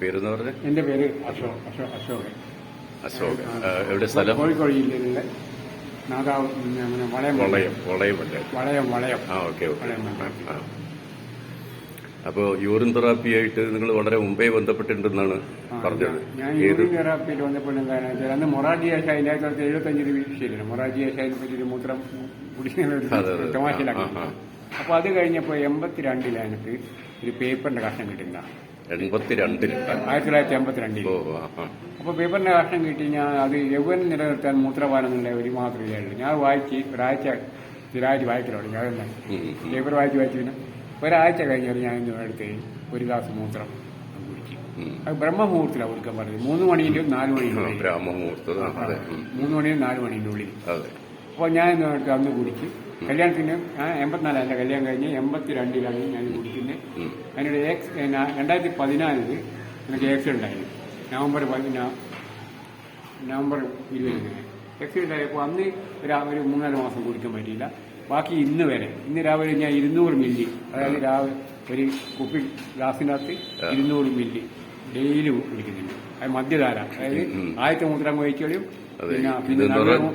പേരെന്ന് പറഞ്ഞ? എന്റെ പേര് അശോക് അശോക് എവിടെ സ്ഥലം? കോഴിക്കോട് ജില്ലയിലെ നാദാവ് വളയം വളയം വളയം അല്ലേ വളയം വളയം. ആ ഓക്കെ ഓക്കെ. അപ്പോൾ യൂറിൻ തെറാപ്പിയായിട്ട് നിങ്ങൾ വളരെ മുമ്പേ ബന്ധപ്പെട്ടിട്ടുണ്ടെന്നാണ് പറഞ്ഞത്. ഞാൻ യൂറിൻ തെറാപ്പിയിൽ വന്നപ്പോൾ എന്താണ് വെച്ചാൽ അന്ന് മൊറാജി ആശായി അതിന്റെ അകത്ത് എഴുപത്തഞ്ച് രൂപ ശരിയാണ് മൊറാജി ആശായിനെ പറ്റി മൂത്രം കുടിക്കുന്ന ഒരു അതെ. തമാശയിലാക്കി. കഴിഞ്ഞപ്പോൾ എൺപത്തിരണ്ടിലാണ് എനിക്ക് ഒരു പേപ്പറിന്റെ കഷ്ണം കിട്ടുന്ന എൺപത്തിരണ്ടിൽ. ആയിരത്തി തൊള്ളായിരത്തി എൺപത്തിരണ്ടിൽ അപ്പോൾ പേപ്പറിന്റെ കഷ്ണം കിട്ടി ഞാൻ അത് യൗവനം നിലനിർത്താൻ മൂത്രപാനം എന്നുള്ള ഒരു മാതൃകയുള്ളൂ ഞാൻ വായിച്ച് ഒരാഴ്ച സ്ഥിരമായിട്ട് വായിക്കൽ ഞാൻ തന്നെ. പേപ്പർ വായിച്ച് വായിച്ച് പിന്നെ ഒരാഴ്ച കഴിഞ്ഞാൽ ഞാൻ എടുത്ത് ഒരു ഗ്ലാസ് മൂത്രം. അത് ബ്രഹ്മമുഹൂർത്തിലാണ് കൊടുക്കാൻ പറഞ്ഞത്. മൂന്ന് മണിയിലും നാല് മണിയിലും ബ്രഹ്മമുഹൂർത്തം മൂന്ന് മണിയും നാല് മണിയുടെ ഉള്ളിൽ. അപ്പൊ അപ്പോൾ ഞാൻ എടുത്ത് അന്ന് കുടിച്ച് കല്യാണത്തിന് എൺപത്തിനാലാണ് എന്റെ കല്യാണം കഴിഞ്ഞ് എൺപത്തി രണ്ടിലാണ് ഞാൻ കുടിക്കുന്നത്. അതിനിടെ അതിനൊരു എക്സ് രണ്ടായിരത്തി പതിനാലിൽ എനിക്ക് ആക്സിഡന്റ് ആയി നവംബർ നവംബർ ഇരുപതിന്. ആക്സിഡന്റ് ആയപ്പോൾ അന്ന് ഒരു ഒരു മൂന്നാൽ മാസം കുടിക്കാൻ പറ്റിയില്ല. ബാക്കി ഇന്ന് വരെ ഇന്ന് രാവിലെ ഞാൻ ഇരുന്നൂറ് മില്ലി അതായത് രാവിലെ ഒരു കുപ്പി ഗ്ലാസിനകത്ത് ഇരുന്നൂറ് മില്ലി ഡെയിലി കുടിക്കുന്നുണ്ട് അത് മദ്യധാര. അതായത്. ആദ്യത്തെ മൂത്രം പറഞ്ഞാൽ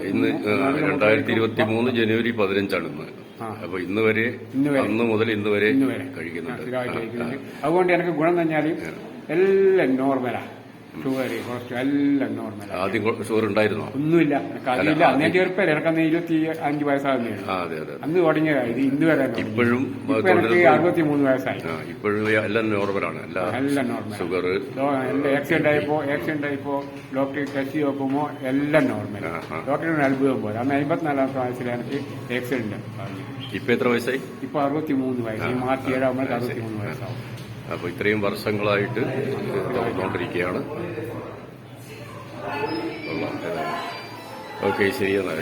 ഇന്ന് രണ്ടായിരത്തി ഇരുപത്തി മൂന്ന് ജനുവരി പതിനഞ്ചാണ് ഇന്ന്. അപ്പൊ ഇന്ന് വരെ ഇന്ന് അന്ന് മുതൽ ഇന്ന് വരെ കഴിക്കുന്നുണ്ട്. അതുകൊണ്ട് എനിക്ക് ഗുണം തന്നെയാൽ എല്ലാം നോർമലാ. ഷുഗർ കൊളസ്ട്രോൾ എല്ലാം നോർമലാ ആ. ആദ്യം ഷുഗർ ഉണ്ടായിരുന്നോ ഒന്നുമില്ല. അതില്ല അന്ന് ചെറുപ്പല്ലേ എനിക്കന്ന് ഇരുപത്തി അഞ്ച് വയസ്സാകുന്നേ അന്ന് തുടങ്ങിയതാ ഇത് ഇന്ന് വരെ. ഇപ്പോഴും ഇപ്പൊ എനിക്ക്. അറുപത്തി മൂന്ന് വയസ്സായി. ഇപ്പോഴും എല്ലാം നോർമലാണ് എല്ലാ നോർമൽ ഷുഗർ എന്റെ ആക്സിഡന്റ് ആയപ്പോ ആക്സിഡന്റ് ആയപ്പോ ഡോക്ടർ ടെസ്റ്റ് നോക്കുമ്പോ എല്ലാം നോർമൽ. ഡോക്ടറിന് അത്ഭുതം പോലെ. അന്ന് അമ്പത്തിനാലാമത്തെ വയസ്സിൽ എനിക്ക് ആക്സിഡന്റ് ഇപ്പൊ എത്ര വയസ്സായി? ഇപ്പൊ അറുപത്തി മൂന്ന് വയസ്സ് മാർച്ച് ഏഴാകുമ്പോൾ അറുപത്തി മൂന്ന് വയസ്സാവും. അപ്പൊ ഇത്രയും വർഷങ്ങളായിട്ട് തുറന്നുകൊണ്ടിരിക്കുകയാണ് ഓക്കെ ശരിയെന്നാ